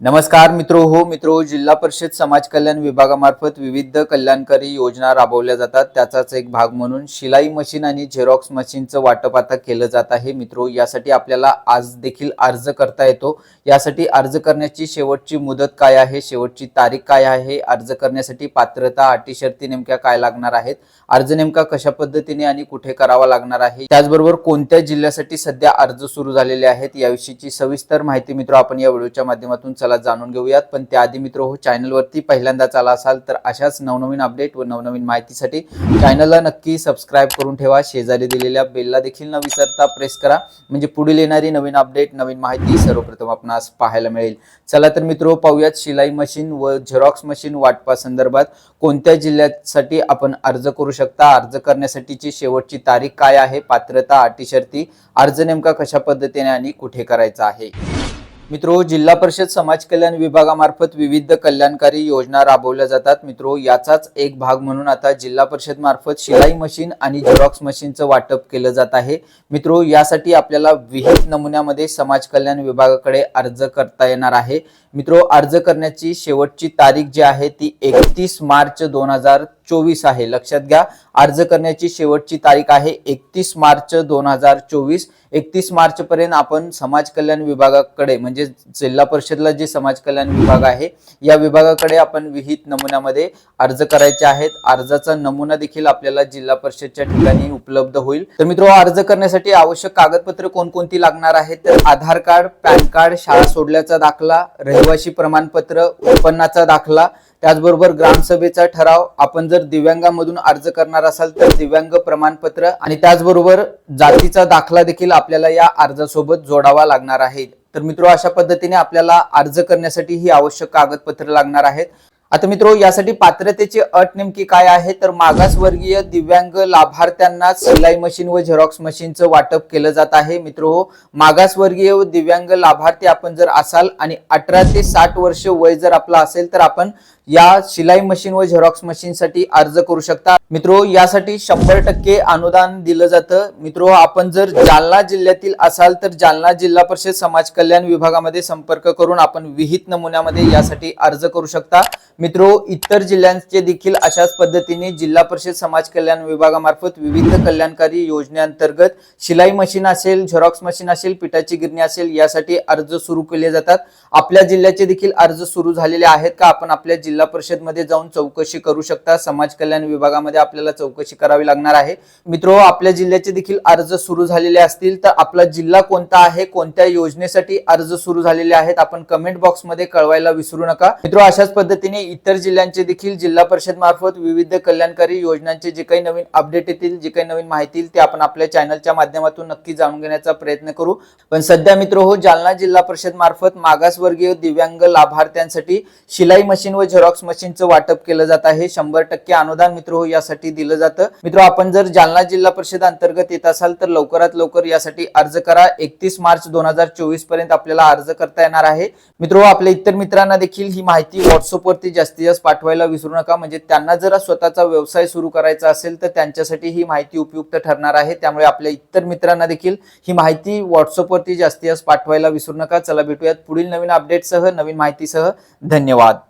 नमस्कार मित्रो हो मित्रो जिल्हा परिषद समाज कल्याण विभागामार्फत विविध कल्याणकारी योजना राबवल्या जातात. त्याचाच एक भाग म्हणून शिलाई मशीन आणि झेरॉक्स मशीनचं वाटप आता केलं जात आहे मित्रो. यासाठी आपल्याला आज देखील अर्ज करता येतो. यासाठी अर्ज करण्याची शेवटची मुदत काय आहे? शेवटची तारीख काय आहे? अर्ज करण्यासाठी पात्रता अटी शर्ती नेमक्या काय लागणार आहेत? अर्ज नेमका कशा पद्धतीने आणि कुठे करावा लागणार आहे? त्याचबरोबर कोणत्या जिल्ह्यासाठी सध्या अर्ज सुरू झालेले आहेत? याविषयीची सविस्तर माहिती मित्र आपण या व्हिडिओच्या माध्यमातून चला जाणून घेऊयात. पण त्याआधी मित्र हो चॅनलवरती पहिल्यांदाच आला असाल तर अशाच नवनवीन अपडेट व नवनवीन माहितीसाठी चॅनलला नक्की सबस्क्राईब करून ठेवा. शेजारी दिलेल्या बेलला देखील न विसरता प्रेस करा. म्हणजे पुढील येणारी नवीन अपडेट नवीन माहिती सर्वप्रथम आपणास पाहायला मिळेल. चला तर मित्र हो, पाहूयात. शिलाई मशीन व झेरॉक्स मशीन वाटपा संदर्भात कोणत्या जिल्ह्यासाठी आपण अर्ज करू शकता? अर्ज करण्यासाठीची शेवटची तारीख काय आहे? पात्रता अटी शर्ती अर्ज नेमका कशा पद्धतीने आणि कुठे करायचा आहे? मित्रो जिल्हा परिषद समाज कल्याण विभागामार्फत विविध कल्याणकारी योजना राबवल्या जातात. मित्रो याचाच एक भाग म्हणून आता जिल्हा परिषद मार्फत शिलाई मशीन आणि झेरॉक्स मशीनचं वाटप केलं जात आहे. मित्रो यासाठी आपल्याला विहित नमुन्यामध्ये समाज कल्याण विभागाकडे अर्ज करता येणार आहे. मित्रो अर्ज करण्याची शेवटची तारीख जी आहे ती एकतीस मार्च दोन हजार चोवीस आहे. लक्षात घ्या अर्ज करण्याची शेवटची तारीख आहे एकतीस मार्च दोन हजार चोवीस. एकतीस मार्च पर्यंत आपण समाज कल्याण विभागाकडे म्हणजे जिल्हा परिषदला जे समाज कल्याण विभाग आहे या विभागाकडे आपण विहित नमुन्यामध्ये अर्ज करायचे आहेत. अर्जाचा नमुना देखील आपल्याला जिल्हा परिषदच्या ठिकाणी उपलब्ध होईल. तर मित्र अर्ज करण्यासाठी आवश्यक कागदपत्र कोणकोणती लागणार आहेत? तर आधार कार्ड पॅन कार्ड शाळा सोडल्याचा दाखला रहिवासी प्रमाणपत्र उत्पन्नाचा दाखला त्याचबरोबर ग्रामसभेचा ठराव आपण जर दिव्यांगामधून अर्ज करणार असाल तर दिव्यांग प्रमाणपत्र आणि त्याचबरोबर जातीचा दाखला देखील आपल्याला या अर्जासोबत जोडावा लागणार आहे. तर मित्रो अशा पद्धतीने आपल्याला अर्ज करण्यासाठी ही आवश्यक कागदपत्र लागणार आहेत. आता मित्रो यासाठी पात्रतेची अट नेमकी काय आहे? तर मागासवर्गीय दिव्यांग लाभार्थ्यांना सिलाई मशीन व झेरॉक्स मशीनचं वाटप केलं जात आहे. मित्र मागासवर्गीय व दिव्यांग लाभार्थी आपण जर असाल आणि अठरा ते साठ वर्ष वय जर आपलं असेल तर आपण या शिलाई मशीन व झेरॉक्स मशीनसाठी अर्ज करू शकता. मित्रो यासाठी शंभर टक्के अनुदान दिलं जातं. मित्रो आपण जर जालना जिल्ह्यातील असाल तर जालना जिल्हा परिषद समाज कल्याण विभागामध्ये संपर्क करून आपण विहित नमुन्यामध्ये यासाठी अर्ज करू शकता. मित्रो इतर जिल्ह्यांचे देखील अशाच पद्धतीने जिल्हा परिषद समाज कल्याण विभागामार्फत विविध कल्याणकारी योजनेअंतर्गत शिलाई मशीन असेल झेरॉक्स मशीन असेल पिठाची गिरणी असेल यासाठी अर्ज सुरू केले जातात. आपल्या जिल्ह्याचे देखील अर्ज सुरू झालेले आहेत का? आपण आपल्या जिल्हा परिषदमध्ये जाऊन चौकशी करू शकता. समाज कल्याण विभागामध्ये आपल्याला चौकशी करावी लागणार आहे. मित्रो आपल्या जिल्ह्याचे देखील अर्ज सुरू झालेले असतील तर आपला जिल्हा कोणता आहे? कोणत्या योजनेसाठी अर्ज सुरू झालेले आहेत? आपण कमेंट बॉक्समध्ये कळवायला विसरू नका. मित्रो अशाच पद्धतीने इतर जिल्ह्यांचे देखील जिल्हा परिषद मार्फत विविध कल्याणकारी योजनांचे जे काही नवीन अपडेट येतील जे काही नवीन माहिती येईल ते आपण आपल्या चॅनलच्या माध्यमातून नक्की जाणून घेण्याचा प्रयत्न करू. पण सध्या मित्र हो जालना जिल्हा परिषद मार्फत मागासवर्गीय दिव्यांग लाभार्थ्यांसाठी शिलाई मशीन व झेरॉक्स मशीनचं वाटप केलं जात आहे. शंभर टक्के अनुदान मित्र हो यासाठी दिलं जातं. मित्र हो, आपण जर जालना जिल्हा परिषद अंतर्गत येत असाल तर लवकरात लवकर यासाठी अर्ज करा. एकतीस मार्च दोन हजार चोवीसपर्यंत आपल्याला अर्ज करता येणार आहे. मित्र हो, आपल्या इतर मित्रांना देखील ही माहिती व्हॉट्सअपवरती जास्तीत जास्त पाठवायला विसरू नका. म्हणजे त्यांना जर स्वतःचा व्यवसाय सुरू करायचा असेल तर त्यांच्यासाठी ही माहिती उपयुक्त ठरणार आहे. त्यामुळे आपल्या इतर मित्रांना देखील ही माहिती व्हॉट्सअपवरती जास्तीत जास्त पाठवायला विसरू नका. चला भेटूयात पुढील नवीन अपडेटसह नवीन माहितीसह. धन्यवाद.